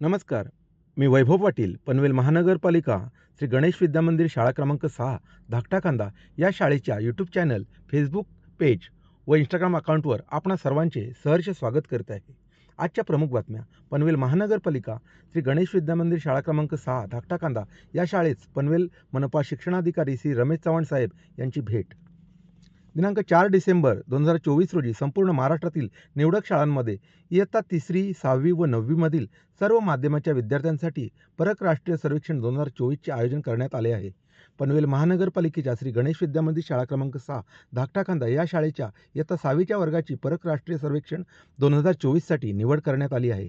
नमस्कार. मी वैभव पाटील पनवेल महानगरपालिका श्री गणेश विद्यामंदिर शाळा क्रमांक सहा धाकटा कांदा या शाळेच्या यूट्यूब चॅनल फेसबुक पेज व इंस्टाग्राम अकाउंटवर आपणा सर्वांचे सहर्ष स्वागत करत आहे. आजच्या प्रमुख बातम्या पनवेल महानगरपालिका श्री गणेश विद्यामंदिर शाळा क्रमांक सहा धाकटा कांदा या शाळेत पनवेल मनपा शिक्षणाधिकारी श्री रमेश चव्हाण साहेब यांची भेट. दिनांक चार डिसेंबर दोन हजार चोवीस रोजी संपूर्ण महाराष्ट्रातील निवडक शाळांमध्ये इयत्ता तिसरी सहावी व नववीमधील सर्व माध्यमाच्या विद्यार्थ्यांसाठी परक राष्ट्रीय सर्वेक्षण दोन हजार चोवीसचे आयोजन करण्यात आले आहे. पनवेल महानगरपालिकेच्या श्री गणेश विद्यामंदिर शाळा क्रमांक सहा धाकटाकांदा या शाळेच्या इयत्ता सहावीच्या वर्गाची परक राष्ट्रीय सर्वेक्षण दोन हजार चोवीससाठी निवड करण्यात आली आहे.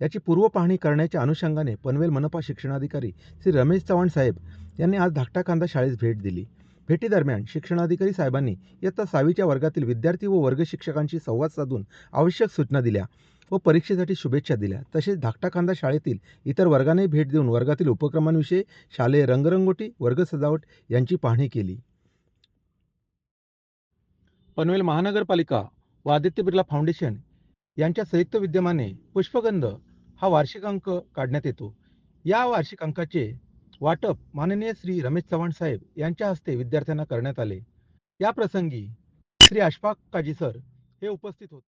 याची पूर्वपाहणी करण्याच्या अनुषंगाने पनवेल मनपा शिक्षणाधिकारी श्री रमेश चव्हाण साहेब यांनी आज धाकटाकांदा शाळेस भेट दिली. भेटीदरम्यान शिक्षणाधिकारी साहेबांनी इयत्ता सहावीच्या वर्गातील विद्यार्थी व वर्ग शिक्षकांशी संवाद साधून आवश्यक सूचना दिल्या व परीक्षेसाठी शुभेच्छा दिल्या. तसेच धाकटाखांदा शाळेतील इतर वर्गांनाही भेट देऊन वर्गातील उपक्रमांविषयी शालेय रंगरंगोटी वर्ग सजावट यांची पाहणी केली. पनवेल महानगरपालिका व आदित्य बिर्ला फाउंडेशन यांच्या संयुक्त विद्यमाने पुष्पगंध हा वार्षिक अंक काढण्यात येतो. या वार्षिक अंकाचे वाटप माननीय श्री रमेश चव्हाण साहेब यांच्या हस्ते विद्यार्थ्यांना करण्यात आले. या प्रसंगी श्री अशफाक काजी सर हे उपस्थित होते.